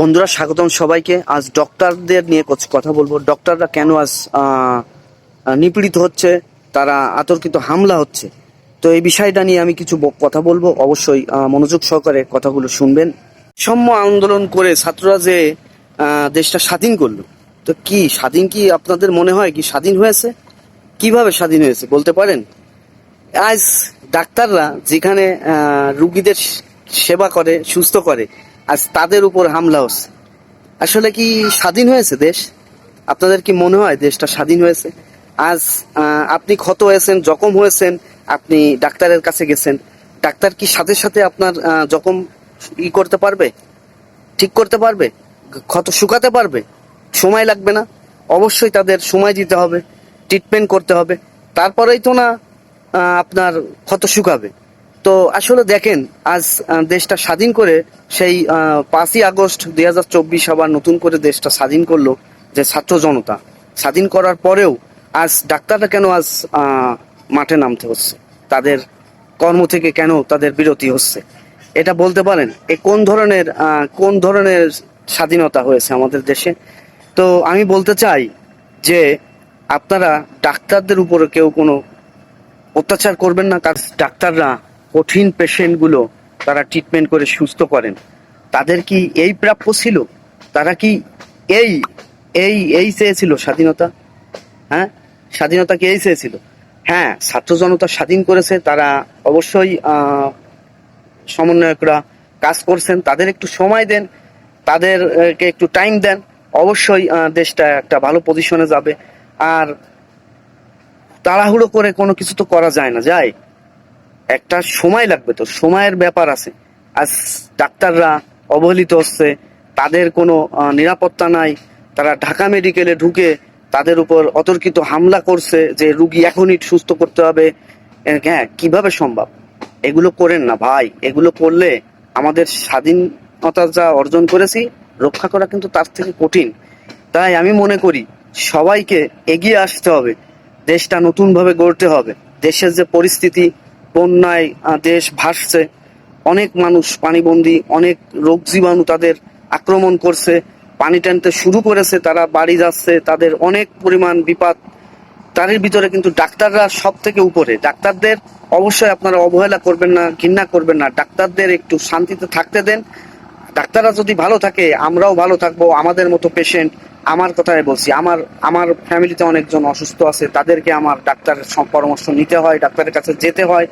বন্ধুরা, স্বাগতম সবাইকে। আজ ডক্টরদের নিয়ে কথা বলব। ডক্টররা কেন আজ নিপীড়িত হচ্ছে? তারা আতর্কিত হামলা হচ্ছে। তো এই বিষয়টা নিয়ে আমি কিছু কথা বলব। অবশ্যই মনোযোগ সহকারে কথাগুলো শুনবেন। সম্য আন্দোলন করে ছাত্ররা যে দেশটা স্বাধীন করল। তো কি, স্বাধীন কি আপনাদের মনে হয় কি স্বাধীন হয়েছে? কীভাবে স্বাধীন হয়েছে, বলতে পারেন? আজ ডাক্তাররা যেখানে রুগীদের সেবা করে, সুস্থ করে আজ তাদের উপর হামলা হচ্ছে। আসলে কি স্বাধীন হয়েছে দেশ? আপনাদের কি মনে হয় দেশটা স্বাধীন হয়েছে? আজ আপনি ক্ষত হয়েছেন, জখম হয়েছেন, আপনি ডাক্তারের কাছে গেছেন। ডাক্তার কি সাথে সাথে আপনার জখম ই করতে পারবে? ঠিক করতে পারবে? ক্ষত শুকাতে পারবে? সময় লাগবে না। অবশ্যই তাদের সময় দিতে হবে ট্রিটমেন্ট করতে হবে। তারপরেই তো না আপনার ক্ষত শুকাবে। তো আসলে দেখেন, আজ দেশটা স্বাধীন করে সেই পাঁচই আগস্ট দুই হাজার চব্বিশ আবার নতুন করে দেশটা স্বাধীন করল যে ছাত্র জনতা। স্বাধীন করার পরেও আজ ডাক্তাররা কেন আজ মাঠে নামতে হচ্ছে? তাদের কর্ম থেকে কেন তাদের বিরতি হচ্ছে? এটা বলতে পারেন, এ কোন ধরনের কোন ধরনের স্বাধীনতা হয়েছে আমাদের দেশে? তো আমি বলতে চাই যে আপনারা ডাক্তারদের উপরে কেউ কোনো অত্যাচার করবেন না, কারণ ডাক্তাররা কঠিন পেশেন্টগুলো তারা ট্রিটমেন্ট করে সুস্থ করেন। তাদের কি এই প্রাপ্য ছিল? তারা কি এই এই এই চেয়েছিল স্বাধীনতা? হ্যাঁ? স্বাধীনতা কি এই চেয়েছিল? হ্যাঁ ছাত্র জনতা স্বাধীন করেছে, তারা অবশ্যই সমন্বয়করা কাজ করছেন, তাদের একটু সময় দেন, তাদেরকে একটু টাইম দেন, অবশ্যই দেশটা একটা ভালো পজিশনে যাবে। আর তাড়াহুড়ো করে কোনো কিছু তো করা যায় না, যায়? একটা সময় লাগবে তো, সময়ের ব্যাপার আছে। আজ ডাক্তাররা অবহেলিত হচ্ছে, তাদের কোনো নিরাপত্তা নাই, তারা ঢাকা মেডিকেলে ঢুকে তাদের উপর অতর্কিত হামলা করছে যে রুগী এখনই সুস্থ করতে হবে। হ্যাঁ কীভাবে সম্ভব? এগুলো করেন না ভাই, এগুলো করলে আমাদের স্বাধীনতা যা অর্জন করেছি, রক্ষা করা কিন্তু তার থেকে কঠিন। তাই আমি মনে করি, সবাইকে এগিয়ে আসতে হবে, দেশটা নতুনভাবে গড়তে হবে, দেশের যে পরিস্থিতি বন্যায় দেশ ভাসছে। অনেক মানুষ পানিবন্দী, অনেক রোগ জীবাণু তাদের আক্রমণ করছে। পানি টানতে শুরু করেছে, তারা বাড়ি যাচ্ছে, তাদের অনেক পরিমাণ বিপদ। তারই ভিতরে কিন্তু ডাক্তাররা সব থেকে উপরে। ডাক্তারদের অবশ্যই আপনারা অবহেলা করবেন না, ঘৃণা করবেন না। ডাক্তারদের একটু শান্তিতে থাকতে দেন। ডাক্তাররা যদি ভালো থাকে, আমরাও ভালো থাকব, আমাদের মতো পেশেন্ট আমার কথাই বলছি, আমার আমার ফ্যামিলিতে অনেকজন অসুস্থ আছে, তাদেরকে আমার ডাক্তারের পরামর্শ নিতে হয়, ডাক্তারের কাছে যেতে হয়।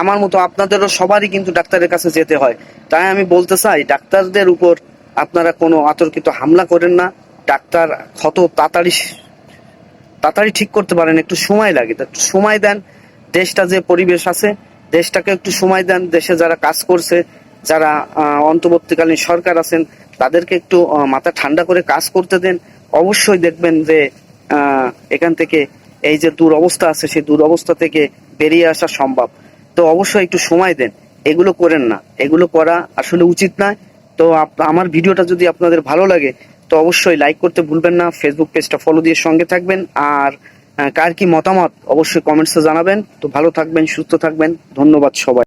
আমার মতো আপনাদেরও সবারই কিন্তু ডাক্তারের কাছে যেতে হয়। তাই আমি বলতে চাই, ডাক্তারদের উপর আপনারা কোনো আতর্কিত হামলা করেন না। ডাক্তার ক্ষত তাড়াতাড়ি তাড়াতাড়ি ঠিক করতে পারেন, একটু সময় লাগে। একটু সময় দেন, দেশটা যে পরিবেশ আছে, দেশটাকে একটু সময় দেন, দেশে যারা কাজ করছে, যারা অন্তর্বর্তীকালীন সরকার আছেন, তাদেরকে একটু মাথা ঠান্ডা করে কাজ করতে দেন। অবশ্যই দেখবেন যে এখান থেকে এই যে দুরবস্থা আছে, সেই দুরবস্থা থেকে বেরিয়ে আসা সম্ভব। তো অবশ্যই একটু সময় দেন। এগুলো করেন না। এগুলো করা আসলে উচিত নয়। তো আমার ভিডিওটা যদি আপনাদের ভালো লাগে, তো অবশ্যই লাইক করতে ভুলবেন না। ফেসবুক পেজটা ফলো দিয়ে সঙ্গে থাকবেন। আর কার কি মতামত, অবশ্যই কমেন্টসে জানাবেন। তো ভালো থাকবেন, সুস্থ থাকবেন। ধন্যবাদ সবাই।